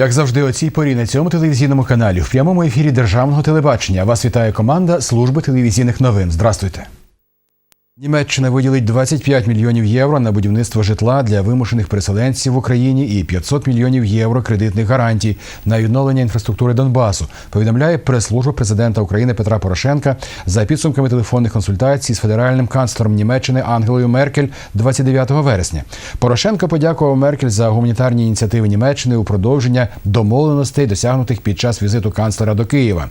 Як завжди, о цій порі на цьому телевізійному каналі в прямому ефірі державного телебачення вас вітає команда служби телевізійних новин. Здрастуйте. Німеччина виділить 25 мільйонів євро на будівництво житла для вимушених переселенців в Україні і 500 мільйонів євро кредитних гарантій на відновлення інфраструктури Донбасу. Повідомляє прес-служба президента України Петра Порошенка за підсумками телефонних консультацій з федеральним канцлером Німеччини Ангелою Меркель 29 вересня. Порошенко подякував Меркель за гуманітарні ініціативи Німеччини у продовження домовленостей, досягнутих під час візиту канцлера до Києва.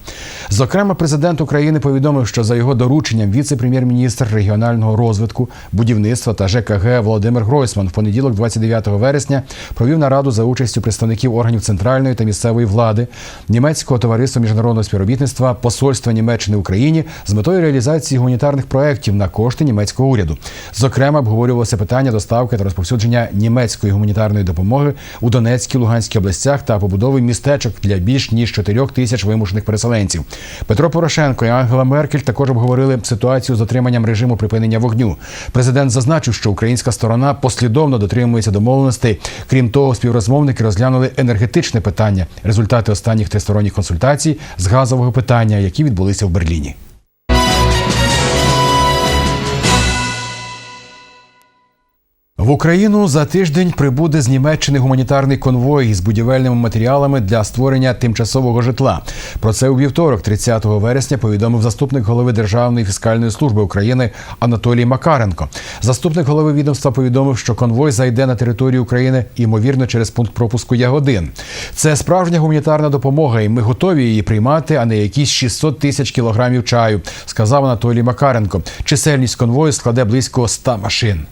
Зокрема, президент України повідомив, що за його дорученням віце-прем'єр-міністр регіонального розвитку, будівництва та ЖКГ Володимир Гройсман в понеділок, 29 вересня, провів нараду за участю представників органів центральної та місцевої влади, німецького товариства міжнародного співробітництва, посольства Німеччини в Україні з метою реалізації гуманітарних проєктів на кошти німецького уряду. Зокрема, обговорювалося питання доставки та розповсюдження німецької гуманітарної допомоги у Донецькій, Луганській областях та побудови містечок для більш ніж 4 тисяч вимушених переселенців. Петро Порошенко і Ангела Меркель також обговорили ситуацію з дотриманням режиму припинення вогню. Президент зазначив, що українська сторона послідовно дотримується домовленостей. Крім того, співрозмовники розглянули енергетичне питання, результати останніх тристоронніх консультацій з газового питання, які відбулися в Берліні. В Україну за тиждень прибуде з Німеччини гуманітарний конвой з будівельними матеріалами для створення тимчасового житла. Про це у вівторок, 30 вересня, повідомив заступник голови Державної фіскальної служби України Анатолій Макаренко. Заступник голови відомства повідомив, що конвой зайде на територію України ймовірно через пункт пропуску Ягодин. Це справжня гуманітарна допомога, і ми готові її приймати, а не якісь 600 тисяч кілограмів чаю, сказав Анатолій Макаренко. Чисельність конвою складе близько 100 машин.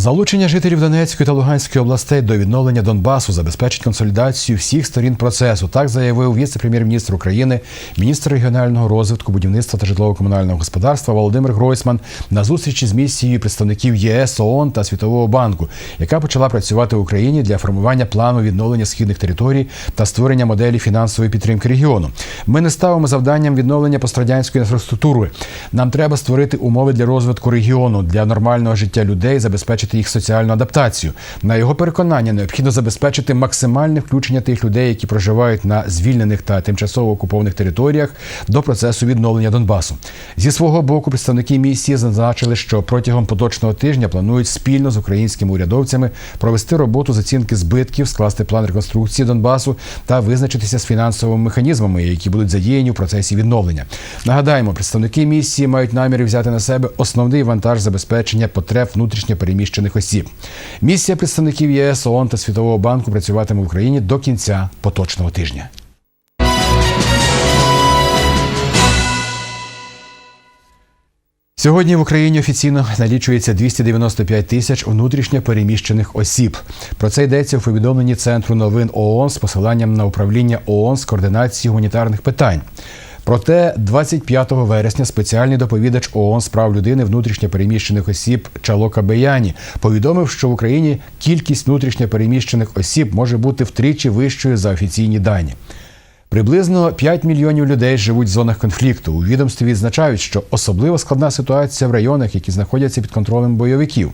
Залучення жителів Донецької та Луганської областей до відновлення Донбасу забезпечить консолідацію всіх сторін процесу. Так заявив віце-прем'єр-міністр України, міністр регіонального розвитку, будівництва та житлово-комунального господарства Володимир Гройсман на зустрічі з місією представників ЄС, ООН та Світового банку, яка почала працювати в Україні для формування плану відновлення східних територій та створення моделі фінансової підтримки регіону. Ми не ставимо завданням відновлення пострадянської інфраструктури. Нам треба створити умови для розвитку регіону, для нормального життя людей, забезпечити їх соціальну адаптацію. На його переконання необхідно забезпечити максимальне включення тих людей, які проживають на звільнених та тимчасово окупованих територіях до процесу відновлення Донбасу. Зі свого боку, представники місії зазначили, що протягом поточного тижня планують спільно з українськими урядовцями провести роботу з оцінки збитків, скласти план реконструкції Донбасу та визначитися з фінансовими механізмами, які будуть задіяні в процесі відновлення. Нагадаємо, представники місії мають наміри взяти на себе основний вантаж забезпечення потреб внутрішньо переміщених осіб. Місія представників ЄС, ООН та Світового банку працюватиме в Україні до кінця поточного тижня. Сьогодні в Україні офіційно налічується 295 тисяч внутрішньо переміщених осіб. Про це йдеться в повідомленні Центру новин ООН з посиланням на управління ООН з координації гуманітарних питань. Проте 25 вересня спеціальний доповідач ООН з прав людини внутрішньо переміщених осіб Чалока Беяні повідомив, що в Україні кількість внутрішньо переміщених осіб може бути втричі вищою за офіційні дані. Приблизно 5 мільйонів людей живуть в зонах конфлікту. У відомстві відзначають, що особливо складна ситуація в районах, які знаходяться під контролем бойовиків.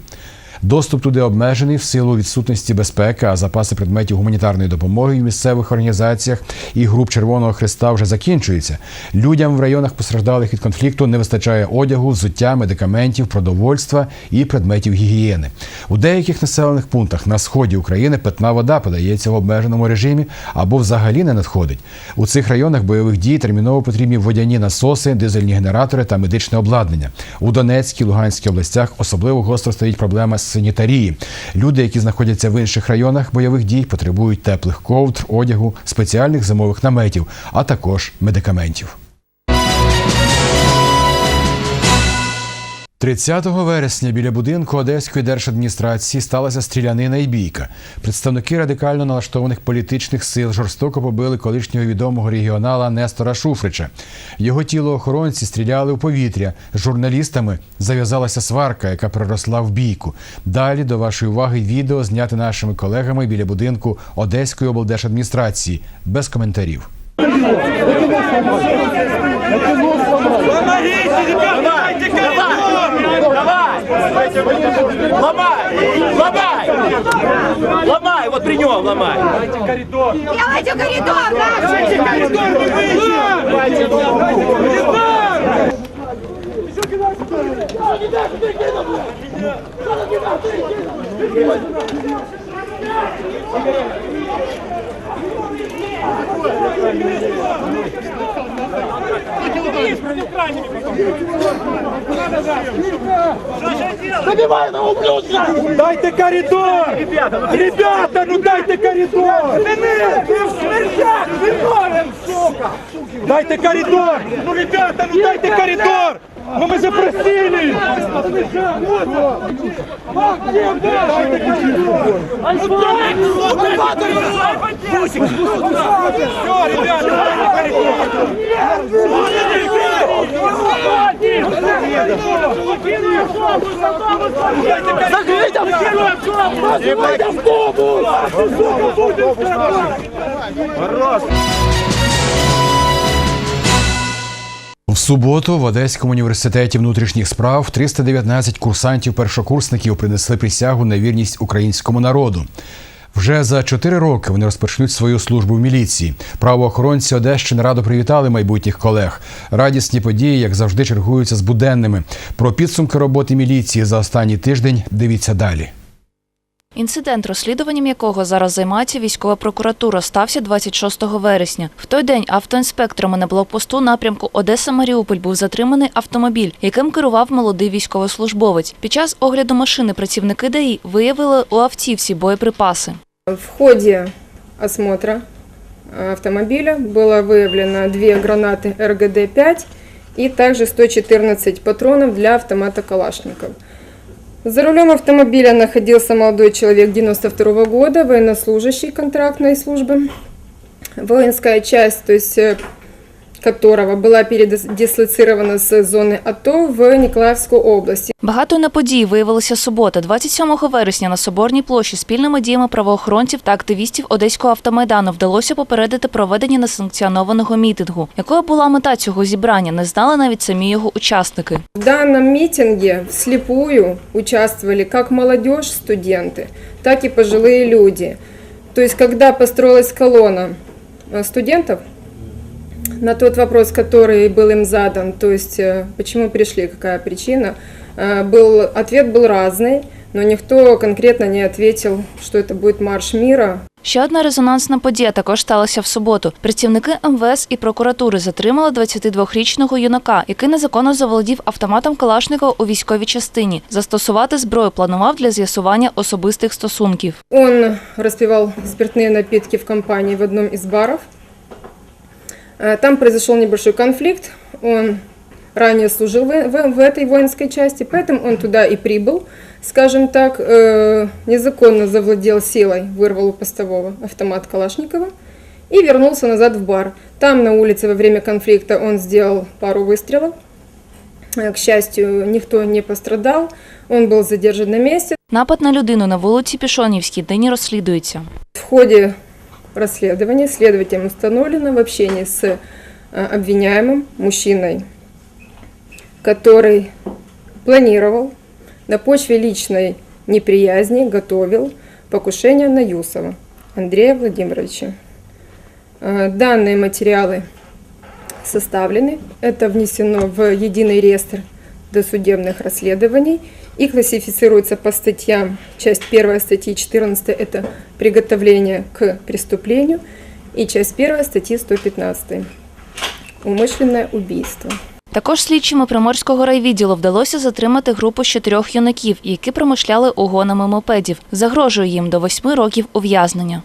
Доступ туди обмежений в силу відсутності безпеки, а запаси предметів гуманітарної допомоги в місцевих організаціях і груп Червоного Христа вже закінчуються. Людям в районах постраждалих від конфлікту не вистачає одягу, взуття, медикаментів, продовольства і предметів гігієни. У деяких населених пунктах на сході України питна вода подається в обмеженому режимі або взагалі не надходить. У цих районах бойових дій терміново потрібні водяні насоси, дизельні генератори та медичне обладнання. У Донецькій, Луганській областях особливо гостро стоїть проблема санітарії. Люди, які знаходяться в інших районах бойових дій, потребують теплих ковдр, одягу, спеціальних зимових наметів, а також медикаментів. 30 вересня біля будинку Одеської держадміністрації сталася стрілянина і бійка. Представники радикально налаштованих політичних сил жорстоко побили колишнього відомого регіонала Нестора Шуфрича. Його тіло охоронці стріляли у повітря. З журналістами зав'язалася сварка, яка переросла в бійку. Далі до вашої уваги відео зняте нашими колегами біля будинку Одеської облдержадміністрації без коментарів. Помогите, Ломай! Ломай! Ломай! Вот при нем ломай! Давайте коридор! Делайте коридор, да? Дайте коридор! Ребята, ну дайте коридор! Дайте коридор! Ну, ребята, ну дайте коридор! Ну мы запросили! Ребята, дайте коридор! В суботу в Одеському університеті внутрішніх справ 319 курсантів-першокурсників принесли присягу на вірність українському народу. Вже за чотири роки вони розпочнуть свою службу в міліції. Правоохоронці Одещини радо привітали майбутніх колег. Радісні події, як завжди, чергуються з буденними. Про підсумки роботи міліції за останній тиждень дивіться далі. Інцидент, розслідуванням якого зараз займається військова прокуратура, стався 26 вересня. В той день автоінспекторами на блокпосту напрямку Одеса-Маріуполь був затриманий автомобіль, яким керував молодий військовослужбовець. Під час огляду машини працівники ДАІ виявили у автівці боєприпаси. В ходе осмотра автомобиля было выявлено две гранаты РГД-5 и также 114 патронов для автомата Калашников. За рулем автомобиля находился молодой человек 92 года, военнослужащий контрактной службы. Воинская часть, то есть э, которого была передислоцирована с зоны АТО в Николаевскую область. Багато на події виявилася субота, 27 вересня на Соборній площі спільними діями правоохоронців та активістів Одеського автомайдану вдалося попередити проведення несанкціонованого мітингу. Якою була мета цього зібрання, не знали навіть самі його учасники. В данном митинге вслепую участвовали как молодежь, студенты, так и пожилые люди. То есть, когда построилась колонна э, студентов, на тот вопрос, который был им задан, то есть, э, почему пришли, какая причина, э, был, ответ был разный, но никто конкретно не ответил, что это будет марш мира, Ще одна резонансна подія також сталася в суботу. Працівники МВС і прокуратури затримали 22-річного юнака, який незаконно заволодів автоматом Калашникова у військовій частині. Застосувати зброю планував для з'ясування особистих стосунків. Он распивал спиртные напитки в компании в одном из баров. Э, Там произошел небольшой конфликт. Он ранее служил в, в- в этой воинской части, поэтому он туда и прибыл, скажем так, э, незаконно завладел силой, вырвал у постового автомат Калашникова и вернулся назад в бар. Там на улице во время конфликта он сделал пару выстрелов. Э, К счастью, никто не пострадал. Он был задержан на месте. Напад на людину на вулиці Пішонівській нині розслідується. В ходе расследования следователям установлено в общении с э, обвиняемым мужчиной, который планировал на почве личной неприязни, готовил покушение на Юсова Андрея Владимировича. Э, Данные материалы составлены, это внесено в единый реестр досудебных расследований и классифицируется по статьям. Часть 1 статьи 14 – это приготовление к преступлению, и часть 1 статьи 115 – умышленное убийство. Також слідчими Приморського райвідділу вдалося затримати групу з чотирьох юнаків, які промишляли угонами мопедів. Загрожує їм до восьми років ув'язнення.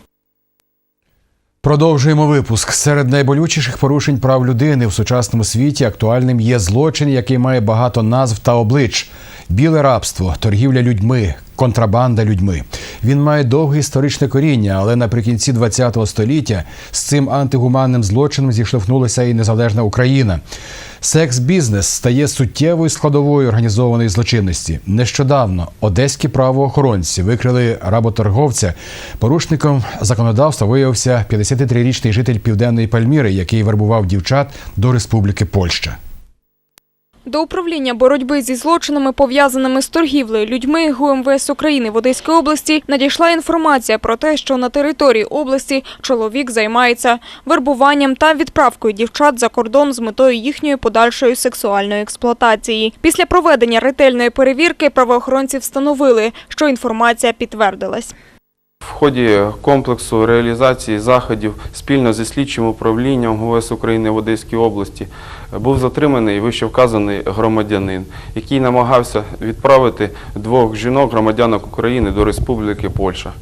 Продовжуємо випуск. Серед найболючіших порушень прав людини в сучасному світі актуальним є злочин, який має багато назв та облич: біле рабство, торгівля людьми, контрабанда людьми. Він має довге історичне коріння, але наприкінці ХХ століття з цим антигуманним злочином зіштовхнулася і незалежна Україна. Секс-бізнес стає суттєвою складовою організованої злочинності. Нещодавно одеські правоохоронці викрили работорговця. Порушником законодавства виявився 53-річний житель південної Пальміри, який вербував дівчат до Республіки Польща. До управління боротьби зі злочинами, пов'язаними з торгівлею людьми ГУМВС України в Одеській області надійшла інформація про те, що на території області чоловік займається вербуванням та відправкою дівчат за кордон з метою їхньої подальшої сексуальної експлуатації. Після проведення ретельної перевірки правоохоронці встановили, що інформація підтвердилась. В ході комплексу реалізації заходів спільно зі слідчим управлінням ГУС України в Одеській області був затриманий вищевказаний громадянин, який намагався відправити двох жінок громадянок України до Республіки Польща.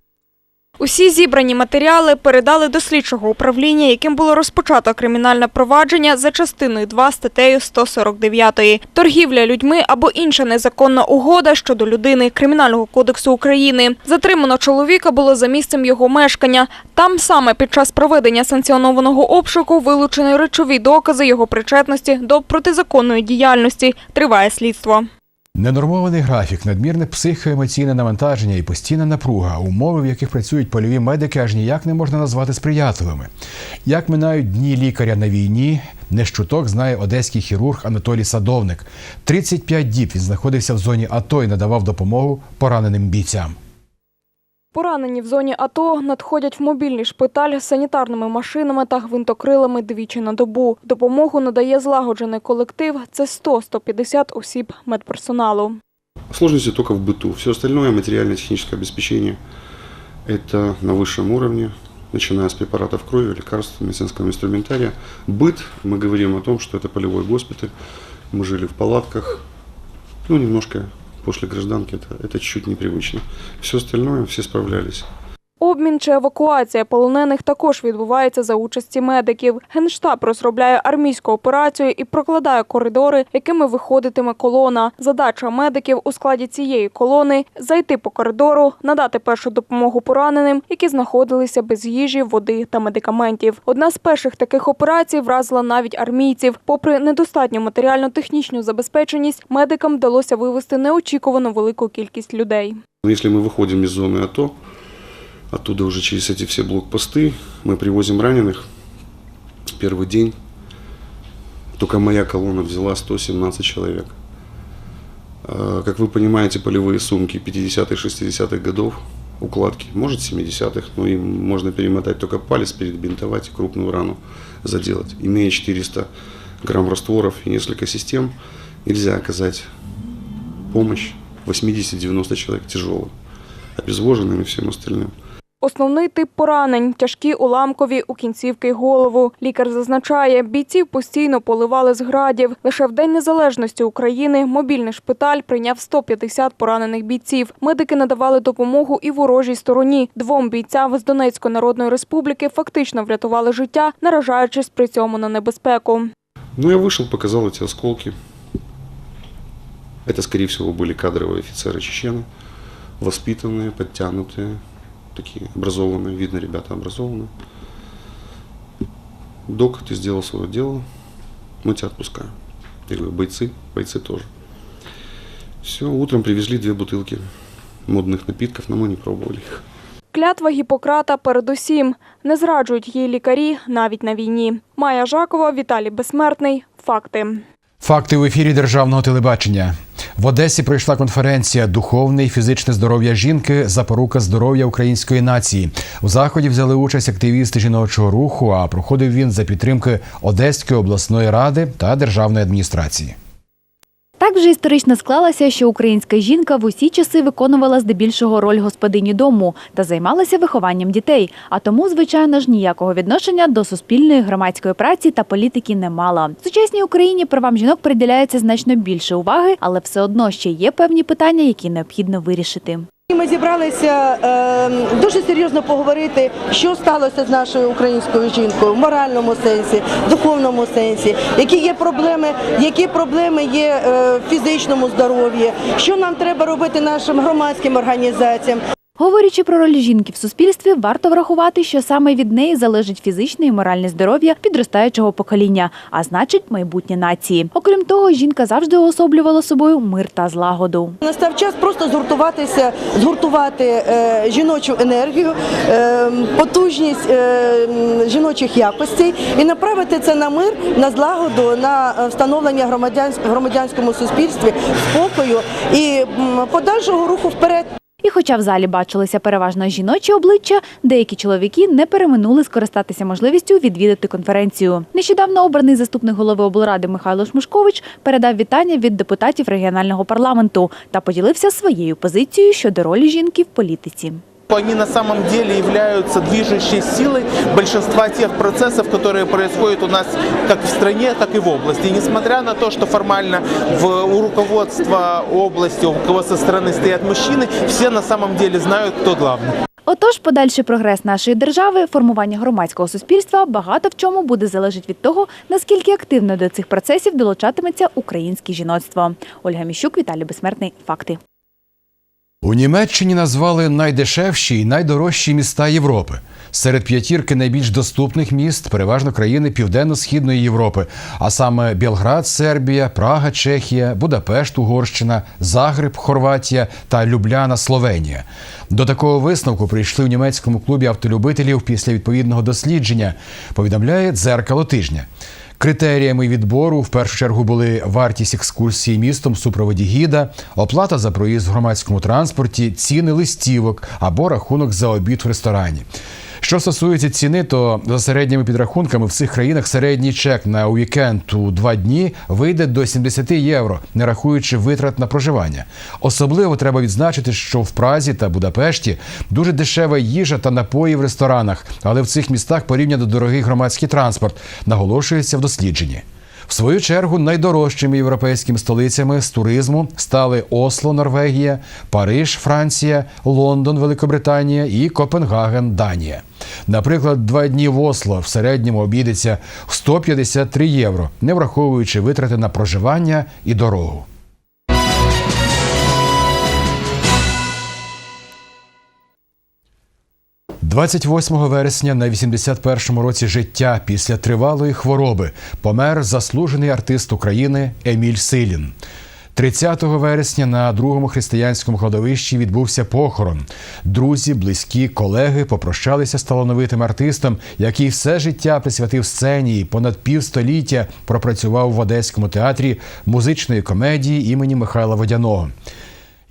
Усі зібрані матеріали передали до слідчого управління, яким було розпочато кримінальне провадження за частиною 2 статтею 149 «Торгівля людьми або інша незаконна угода щодо людини Кримінального кодексу України». Затримано чоловіка було за місцем його мешкання. Там саме під час проведення санкціонованого обшуку вилучені речові докази його причетності до протизаконної діяльності. Триває слідство. Ненормований графік, надмірне психоемоційне навантаження і постійна напруга, умови, в яких працюють польові медики, аж ніяк не можна назвати сприятливими. Як минають дні лікаря на війні, не щуток знає одеський хірург Анатолій Садовник. 35 діб він знаходився в зоні АТО і надавав допомогу пораненим бійцям. Поранені в зоні АТО надходять в мобільний шпиталь з санітарними машинами та гвинтокрилами двічі на добу. Допомогу надає злагоджений колектив. Це 100-150 осіб медперсоналу. Сложности только в быту. Все остальное, материально-техническое обеспечение, это на высшем уровне, начиная с препаратов крови, лекарств, медицинского инструментария. Быт, мы говорим о том, что это полевой госпиталь, мы жили в палатках, ну, немножко после гражданки, это, это чуть-чуть непривычно. Все остальное, все справлялись. Обмін чи евакуація полонених також відбувається за участі медиків. Генштаб розробляє армійську операцію і прокладає коридори, якими виходитиме колона. Задача медиків у складі цієї колони зайти по коридору, надати першу допомогу пораненим, які знаходилися без їжі, води та медикаментів. Одна з перших таких операцій вразила навіть армійців. Попри недостатню матеріально-технічну забезпеченість, медикам вдалося вивести неочікувано велику кількість людей. Но Если мы выходим из зоны АТО, Оттуда уже через эти все блокпосты, мы привозим раненых. Первый день только моя колонна взяла 117 человек. А, Как вы понимаете, полевые сумки 50-х, 60-х годов, укладки, может 70-х, но им можно перемотать только палец, перебинтовать и крупную рану заделать. Имея 400 грамм растворов и несколько систем, нельзя оказать помощь 80-90 человек тяжелым, обезвоженным и всем остальным. Основний тип поранень тяжкі уламкові у кінцівки й голову. Лікар зазначає, бійців постійно поливали з градів. Лише в День Незалежності України мобільний шпиталь прийняв 150 поранених бійців. Медики надавали допомогу і ворожій стороні. Двом бійцям з Донецької Народної Республіки фактично врятували життя, наражаючись при цьому на небезпеку. Ну, я вышел, показал эти осколки. Это, скорее всего, были кадровые офицеры чечены, воспитанные, подтянутые, такие образованные, видно, ребята образованные. Док, ты сделал свое дело, мы тебя отпускаем. Я говорю, бойцы, бойцы тоже. Все, утром привезли две бутылки модных напитков, но мы не пробовали их. Клятва Гіппократа передусім. Не зраджують її лікарі навіть на війні. Майя Жакова, Віталій Безсмертний. Факти. Факти в ефірі державного телебачення. В Одесі пройшла конференція Духовне і фізичне здоров'я жінки запорука здоров'я української нації. У заході взяли участь активісти жіночого руху. А проходив він за підтримки Одеської обласної ради та державної адміністрації. Так вже історично склалося, що українська жінка в усі часи виконувала здебільшого роль господині дому та займалася вихованням дітей. А тому, звичайно ж, ніякого відношення до суспільної громадської праці та політики не мала. В сучасній Україні правам жінок приділяється значно більше уваги, але все одно ще є певні питання, які необхідно вирішити. Ми зібралися е, дуже серйозно поговорити, що сталося з нашою українською жінкою в моральному сенсі, в духовному сенсі, які є проблеми, які проблеми є е, в фізичному здоров'ї, що нам треба робити нашим громадським організаціям. Говорячи про роль жінки в суспільстві, варто врахувати, що саме від неї залежить фізичне і моральне здоров'я підростаючого покоління, а значить майбутнє нації. Окрім того, жінка завжди уособлювала собою мир та злагоду. Настав час просто згуртуватися, згуртувати е, жіночу енергію, е, потужність е, жіночих якостей і направити це на мир, на злагоду, на встановлення громадянсь- громадянському суспільстві спокою і подальшого руху вперед. І хоча в залі бачилися переважно жіночі обличчя, деякі чоловіки не переминули скористатися можливістю відвідати конференцію. Нещодавно обраний заступник голови облради Михайло Шмушкович передав вітання від депутатів регіонального парламенту та поділився своєю позицією щодо ролі жінки в політиці Они на самом деле являются движущей силой большинства тех процессов, которые происходят у нас как в стране, так и в области. И несмотря на то, что формально в, у руководства области, у руководства страны стоят мужчины, все на самом деле знают, кто главный. Отож, подальший прогрес нашої держави, формування громадського суспільства багато в чому буде залежить від того, наскільки активно до цих процесів долучатиметься українське жіноцтво. Ольга Міщук, Віталій Безсмертний. Факти. У Німеччині назвали найдешевші і найдорожчі міста Європи. Серед п'ятірки найбільш доступних міст переважно країни Південно-Східної Європи, а саме Білград, Сербія, Прага, Чехія, Будапешт, Угорщина, Загреб, Хорватія та Любляна, Словенія. До такого висновку прийшли в німецькому клубі автолюбителів після відповідного дослідження. Повідомляє дзеркало тижня. Критеріями відбору в першу чергу були вартість екскурсії містом супроводі гіда, оплата за проїзд в громадському транспорті, ціни листівок або рахунок за обід в ресторані. Що стосується ціни, то за середніми підрахунками в цих країнах середній чек на уікенд у два дні вийде до 70 євро, не рахуючи витрат на проживання. Особливо треба відзначити, що в Празі та Будапешті дуже дешева їжа та напої в ресторанах, але в цих містах порівняно дорогий громадський транспорт, наголошується в дослідженні. В свою чергу найдорожчими європейськими столицями з туризму стали Осло, Норвегія, Париж, Франція, Лондон, Великобританія і Копенгаген, Данія. Наприклад, два дні в Осло в середньому обійдеться в 153 євро, не враховуючи витрати на проживання і дорогу. – 28 вересня на 81-му році життя після тривалої хвороби помер заслужений артист України Еміль Силін. 30 вересня на другому християнському кладовищі відбувся похорон. Друзі, близькі, колеги попрощалися з талановитим артистом, який все життя присвятив сцені і понад півстоліття пропрацював в Одеському театрі музичної комедії імені Михайла Водяного.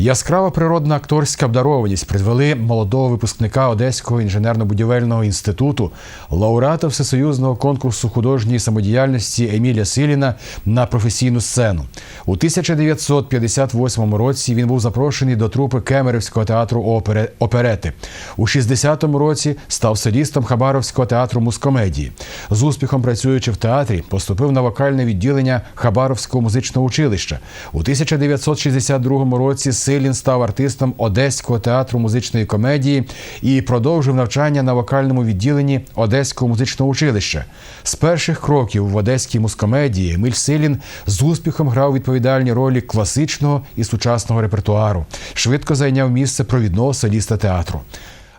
Яскрава природна акторська обдарованість призвели молодого випускника Одеського інженерно-будівельного інституту, лауреата всесоюзного конкурсу художньої самодіяльності Еміля Силіна на професійну сцену. У 1958 році він був запрошений до трупи Кемерівського театру опери оперети. У 60-му році став солістом Хабаровського театру мускомедії. З успіхом працюючи в театрі, поступив на вокальне відділення Хабаровського музичного училища. У 1962 році Силін став артистом Одеського театру музичної комедії і продовжив навчання на вокальному відділенні Одеського музичного училища. З перших кроків в Одеській мускомедії Еміль Силін з успіхом грав відповідальні ролі класичного і сучасного репертуару. Швидко зайняв місце провідного соліста театру.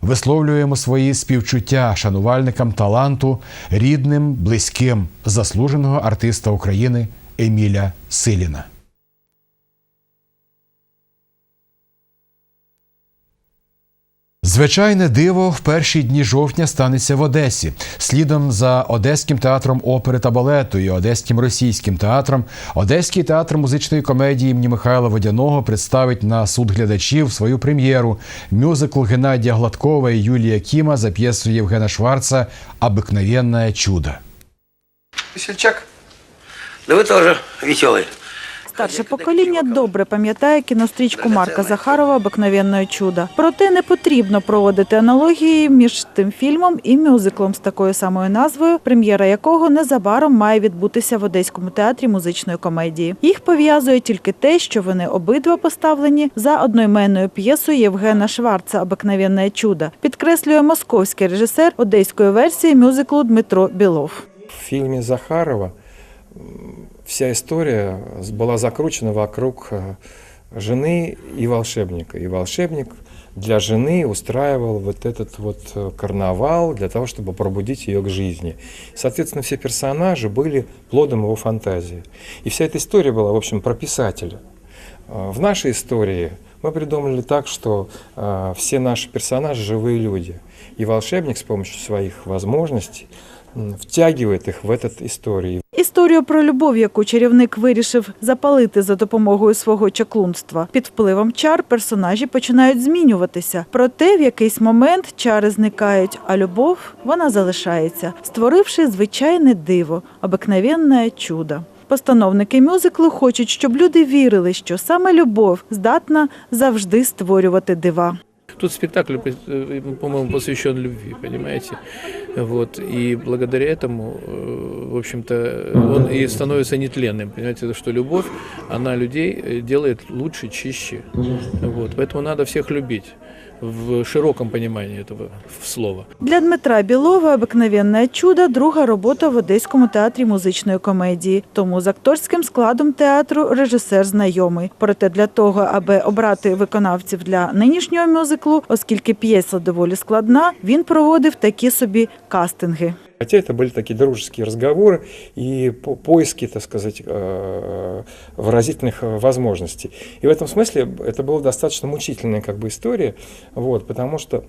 Висловлюємо свої співчуття шанувальникам таланту, рідним, близьким заслуженого артиста України Еміля Силіна. Звичайне диво в перші дні жовтня станеться в Одесі. Слідом за Одеським театром опери та балету і Одеським російським театром Одеський театр музичної комедії імені Михайла Водяного представить на суд глядачів свою прем'єру мюзикл Геннадія Гладкова і Юлія Кіма за п'єсою Євгена Шварца «Обыкновенное чудо». Весельчак? Да вы тоже веселый. Старше покоління добре пам'ятає кінострічку Марка Захарова «Обикновенне чудо». Проте не потрібно проводити аналогії між тим фільмом і мюзиклом з такою самою назвою, прем'єра якого незабаром має відбутися в Одеському театрі музичної комедії. Їх пов'язує тільки те, що вони обидва поставлені за одноіменною п'єсою Євгена Шварца «Обикновенне чудо», підкреслює московський режисер одеської версії мюзиклу Дмитро Білов. В фильме Захарова вся история была закручена вокруг э, жены и волшебника. И волшебник для жены устраивал вот этот вот э, карнавал для того, чтобы пробудить ее к жизни. Соответственно, все персонажи были плодом его фантазии. И вся эта история была, в общем, про писателя. Э, В нашей истории мы придумали так, что все наши персонажи живые люди. И волшебник с помощью своих возможностей втягивает их в этот историю. Історію про любов, яку чарівник вирішив запалити за допомогою свого чаклунства. Під впливом чар персонажі починають змінюватися. Проте в якийсь момент чари зникають, а любов вона залишається, створивши звичайне диво, обикновенне чудо. Постановники мюзиклу хочуть, щоб люди вірили, що саме любов здатна завжди створювати дива. Тут спектакль, э, по-моему, посвящен любви, понимаете? Вот. И благодаря этому, э, в общем-то, он и становится нетленным. Понимаете, что любовь, она людей э, делает лучше, чище. Вот. Поэтому надо всех любить в широком понимании этого слова. Для Дмитра Білова обикновенне чудо друга робота в Одеському театрі музичної комедії. Тому з акторським складом театру режисер знайомий. Проте для того, аби обрати виконавців для нинішнього мюзиклу, оскільки п'єса доволі складна, він проводив такі собі кастинги. Хотя это были такие дружеские разговоры и по- поиски, так сказать, э, выразительных э, возможностей. И в этом смысле это была достаточно мучительная как бы история, вот, потому что э,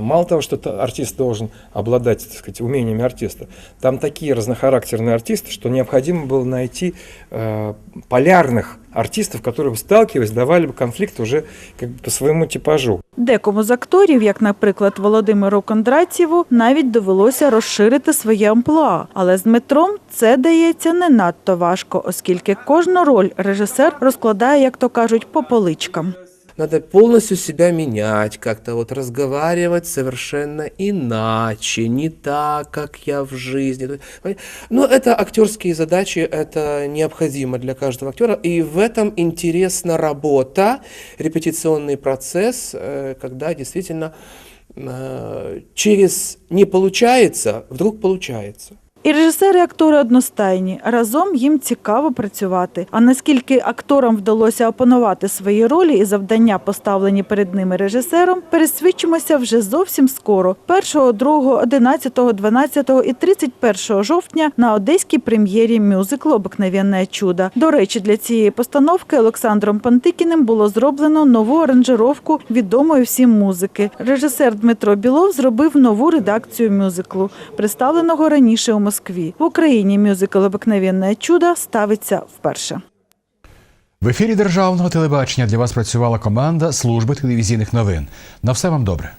мало того, что та- артист должен обладать, так сказать, умениями артиста, там такие разнохарактерные артисты, что необходимо было найти э, полярных артистов, которые бы сталкиваясь, давали бы конфликт уже как бы по своему типажу. Декому з акторів, як, наприклад, Володимиру Кондратєву, навіть довелося розширити своє амплуа. Але з Дмитром це дається не надто важко, оскільки кожну роль режисер розкладає, як то кажуть, по поличкам. Надо полностью себя менять, как-то вот разговаривать совершенно иначе, не так, как я в жизни. Но это актерские задачи, это необходимо для каждого актера, и в этом интересна работа, репетиционный процесс, э, когда действительно э, через не получается, вдруг получается. І режисери, і актори одностайні. Разом їм цікаво працювати. А наскільки акторам вдалося опанувати свої ролі і завдання, поставлені перед ними режисером, пересвідчимося вже зовсім скоро. 1, 2, 11, 12 і 31 жовтня на одеській прем'єрі мюзиклу Обикновенне чудо. До речі, для цієї постановки Олександром Пантикіним було зроблено нову аранжировку відомої всім музики. Режисер Дмитро Білов зробив нову редакцію мюзиклу, представленого раніше у Москві. В Україні мюзикл Обикновенне чудо ставиться вперше. В ефірі державного телебачення для вас працювала команда служби телевізійних новин. На все вам добре.